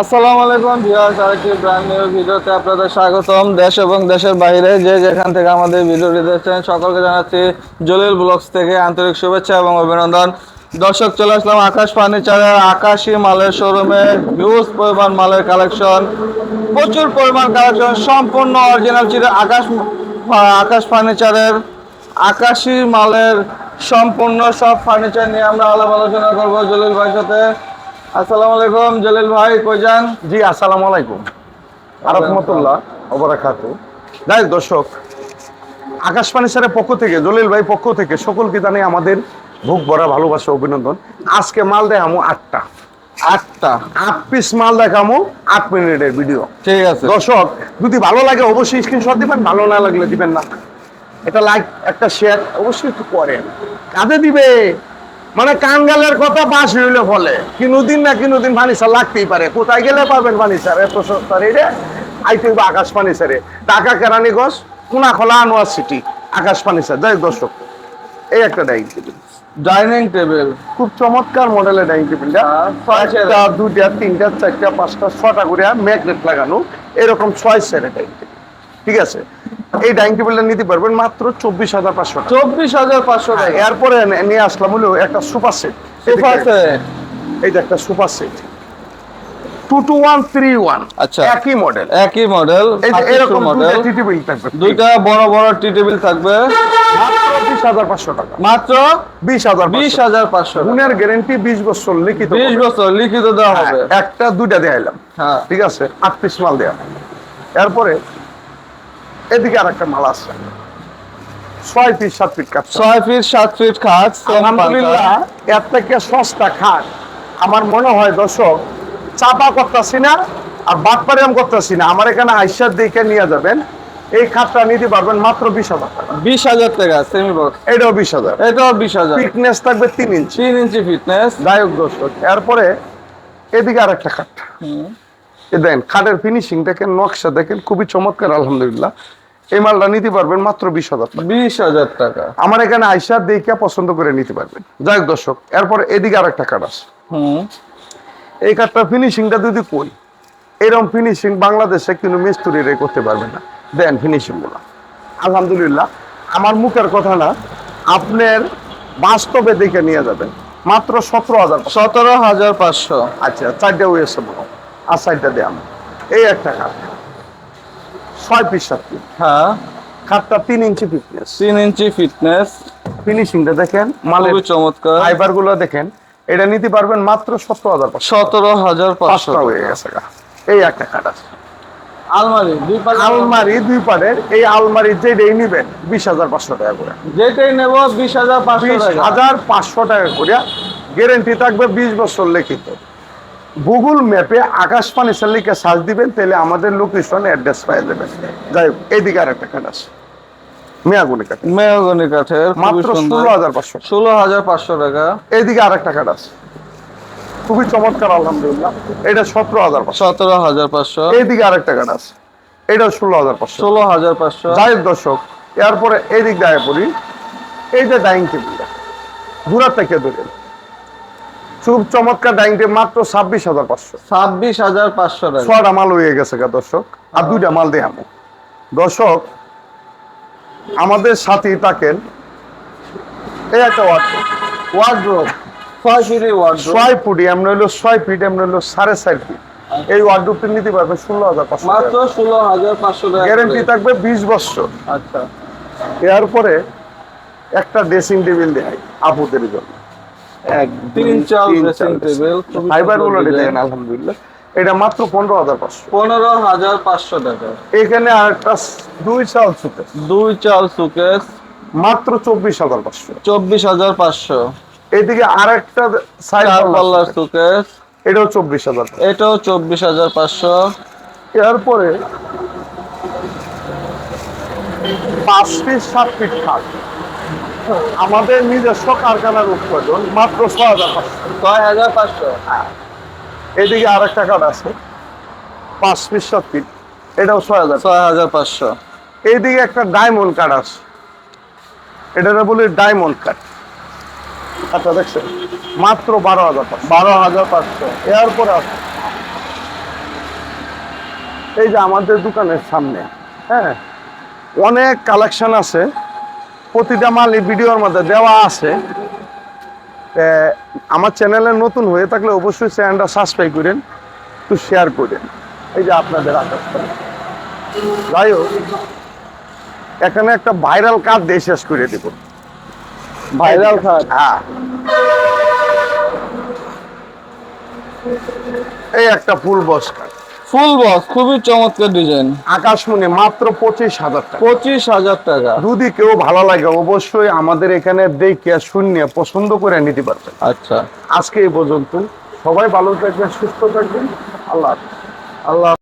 আসসালামু আলাইকুম ভিউয়ার্স, আরেকটি ব্র্যান্ড নিউ ভিডিওতে আপনাদের স্বাগতম। দেশ এবং দেশের বাইরে যে যেখান থেকে আমাদের ভিডিওটি দেখছেন, সকলকে জানাচ্ছি জলিল ব্লগস থেকে আন্তরিক শুভেচ্ছা এবং অভিনন্দন। দর্শক, চলে আসলাম আকাশ ফার্নিচারের আকাশি মালের শোরুমে হিউজ পরিমাণ মালের কালেকশন প্রচুর পরিমাণ কালেকশন সম্পূর্ণ অরিজিনাল ছিল আকাশ আকাশ ফার্নিচারের। আকাশি মালের সম্পূর্ণ সব ফার্নিচার নিয়ে আমরা আলাপ আলোচনা করব জলিল ভাইয়ের সাথে। আসসালামু আলাইকুম জলিল ভাই কই যান? জি আসসালামু আলাইকুম। আরহামতুল্লাহ ওবরাকাতু। যাই দর্শক আকাশ ফার্নিচারের পক্ষ থেকে জলিল ভাই পক্ষ থেকে সকলকে জানাই আমাদের বুক ভরা ভালোবাসা অভিনন্দন। আজকে মাল দেখামো আটটা। আটটা। আট পিস মাল দেখামো আট মিনিটের ভিডিও ঠিক আছে। দর্শক যদি ভালো লাগে অবশ্যই স্ক্রিনশট দিবেন ভালো না লাগলে দিবেন না। এটা লাইক একটা শেয়ার অবশ্যই একটু করেন। কাজে দিবে। মানে কাঙ্গালের কথা বাস হইলে ফলে কিনুদিন না কিনুদিন ফার্নিচার লাগতেই পারে। কোথায় গেলে পাবেন ফার্নিচার এত সস্তা রেটে আইতে হইবে আকাশ ফার্নিচারে ঢাকা কেরানীগঞ্জ কোনা খোলা আনোয়ার সিটি আকাশ ফার্নিচার যাই দর্শক। এই একটা ডাইনিং টেবিল ডাইনিং টেবিল খুব চমৎকার মডেলের ডাইনিং টেবিলটা একটা দুইটা তিনটা চারটা পাঁচটা ছটা করে ম্যাগনেট লাগানো। এরকম ছয় সেটের ডাইনিং টেবিল ঠিক আছে? এই ডাইনিং টেবিলটা নিতে পারবেন মাত্র চব্বিশ হাজার পাঁচশো টাকা। চব্বিশ হাজার পাঁচশো টাকা। এরপরে নিয়ে আসলাম হলো একটা সুপার সেট। Sofa set. এই যে একটা super set. Two two one three one আচ্ছা। একই মডেল একই মডেল এরকম মডেল টি টেবিল থাকবে। দুইটা বড় বড় টি টেবিল থাকবে। মাত্র বিশ হাজার পাঁচশো টাকা। মাত্র বিশ হাজার বিশ হাজার পাঁচশো গুণের গ্যারেন্টি বিশ বছর লিখিত বিশ বছর লিখিত দেওয়া হ্যাঁ, হবে। একটা দুইটা দেখাইলাম। হ্যাঁ। ঠিক আছে? আট পিস মাল দেওয়া। এরপরে এদিকে আর একটা মাল আছে। ছয় পিস সাত পিস কাঠ। ছয় ফিট সাত ফিট আলহামদুলিল্লাহ এর থেকে সস্তা খাট আমার মনে হয় দর্শক চাপা করতেছি না আর বাটপারিয়াম করতেছি না। আমার এখানে আইসার দিকে নিয়ে যাবেন। এই খাটটা নিতে পারবেন মাত্র বিশ হাজার টাকা। বিশ হাজার টাকা সেমি বক্স এটাও বিশ হাজার। এটাও বিশ হাজার। ফিটনেস থাকবে তিন ইঞ্চি তিন ইঞ্চি ফিটনেস যাই হোক দর্শক এরপরে এদিকে আর একটা খাট এ দেখেন খাটের ফিনিশিং দেখেন নকশা দেখেন খুবই চমৎকার আলহামদুলিল্লাহ। এই মালটা নিতে পারবেন মাত্র বিশ হাজার টাকা। বিশ হাজার টাকা। আমার এখানে আইসার দেখে পছন্দ করে নিতে পারবেন। যাই দর্শক এরপর এদিকে আর একটা কাঠ আছে। হুম। এই কাঠটা ফিনিশিংটা যদি কই? এরকম ফিনিশিং বাংলাদেশে কিন্তু মিস্ত্রিরে করতে পারবে না। দেন ফিনিশিংগুলো। আলহামদুলিল্লাহ আমার মুখের কথা না আপনার বাস্তবে দেখে নিয়ে যাবেন। মাত্র সতেরো হাজার সতেরো হাজার পাঁচশো। আচ্ছা চারটা হয়েছে বলো। আর চারটা দেয় এই একটা খাট ছয় পিস সাত পিস হ্যাঁ। খাটটা তিন ইঞ্চি ফিটনেস তিন ইঞ্চি ফিটনেস ফিনিশিংটা দেখেন মালের চমৎকার। ফাইবারগুলো দেখেন এটা নিতে পারবেন মাত্র সতেরো হাজার সতেরো হাজার পাঁচশো হয়ে গেছে এই একটা খাট আছে। আলমারি দুই পাল্লা আলমারি দুই পারের এই আলমারি যেটাই নিবেন বিশ হাজার পাঁচশো টাকা করে। যেটাই নেব বিশ হাজার পাঁচশো হাজার পাঁচশো টাকা করে গ্যারেন্টি থাকবে বিশ বছর লিখিত। গুগল ম্যাপে আকাশ পানি লিখে সার্চ দিবেন তাহলে আমাদের লোকেশন অ্যাড্রেস পাই যাবেন। যাই হোক এইদিকে আর একটা কাঠ আছে। মেয়াগুনি কাঠ। মেহগনি কাঠের মাত্র ষোলো হাজার পাঁচশো ষোলো হাজার পাঁচশো টাকা। এইদিকে আর একটা কাঠ আছে। খুবই চমৎকার আলহামদুলিল্লাহ। এটা সতেরো হাজার সতেরো হাজার পাঁচশো। এইদিকে আর একটা কাঠ আছে। এটাও ষোলো হাজার পাঁচশো। ষোলো হাজার পাঁচশো। যাই হোক দর্শক এরপরে এদিক দিক দিয়ে পড়ি। এই যে ডাইনিং টেবিলটা ঘুরার থেকে ধরেন খুব চমৎকার ডাইনিং টেবিল মাত্র ছাব্বিশ হাজার পাঁচশো। ছাব্বিশ হাজার পাঁচশো ছটা মাল হয়ে গেছে গা দর্শক আর দুইটা মাল দিয়ে আমো দর্শক আমাদের সাথেই থাকেন এই একটা ওয়ার্ড ওয়ার্ড্রোপ ছয় ফিটি ওয়ার্ড্রোপ ছয় ফুট এমন হইল ছয় ফিট এমন হইল সাড়ে চার ফিট। এই নিতে পারবেন ষোলো হাজার পাঁচশো মাত্র ষোলো হাজার পাঁচশো গ্যারেন্টি থাকবে বিশ বছর। আচ্ছা। এরপরে একটা ড্রেসিং টেবিল দেয় আপুদের জন্য। তিন চাল ড্রেসিং টেবিল ফাইবারগুলো দেখেন আলহামদুলিল্লাহ। এটা মাত্র পনেরো হাজার পাঁচশো। পনেরো হাজার পাঁচশো টাকা। এখানে আর একটা দুই চাল ছুটে দুই চাল সুকেস মাত্র চব্বিশ হাজার পাঁচশো। চব্বিশ হাজার পাঁচশো। এইদিকে আর একটা সাইড পাল্লার সুকেস এটাও চব্বিশ হাজার এটাও চব্বিশ হাজার পাঁচশো। এরপরে পাঁচ ফিট সাত ফিট খাট আমাদের নিজস্ব কারখানার উৎপাদন মাত্র ছ হাজার পাঁচশো। ছয় হাজার পাঁচশো? এদিকে আর একটা কাঠ আছে পাঁচ ফিট সাত এটাও ছয় হাজার। ছয় হাজার পাঁচশো। এইদিকে একটা ডায়মন্ড কার্ড আছে। এটা বলি ডায়মন্ড কার্ড আচ্ছা দেখছেন মাত্র বারো হাজার পাঁচশো। বারো হাজার পাঁচশো। এরপরে আছে। এই যে আমাদের দোকানের সামনে হ্যাঁ অনেক কালেকশন আছে। প্রতিটা মাল এই ভিডিওর মধ্যে দেওয়া আছে। আমার চ্যানেলে নতুন হয়ে থাকলে অবশ্যই চ্যানেলটা সাবস্ক্রাইব করেন একটু শেয়ার করেন। এই যে আপনাদের আকাশ যাই হোক এখানে একটা ভাইরাল কাজ দিয়ে শেষ করে দিব। ভাইরাল খাট হ্যাঁ। এই একটা ফুল বস কাঠ ফুল বক্স খুবই চমৎকার ডিজাইন আকাশমণি মাত্র পঁচিশ হাজার টাকা। পঁচিশ হাজার টাকা। যদি কেউ ভালো লাগে অবশ্যই আমাদের এখানে দেখে শূন্য পছন্দ করে নিতে পারবেন। আচ্ছা। আজকে এই পর্যন্ত। সবাই ভালো থাকবেন সুস্থ থাকবেন। আল্লাহ আল্লাহ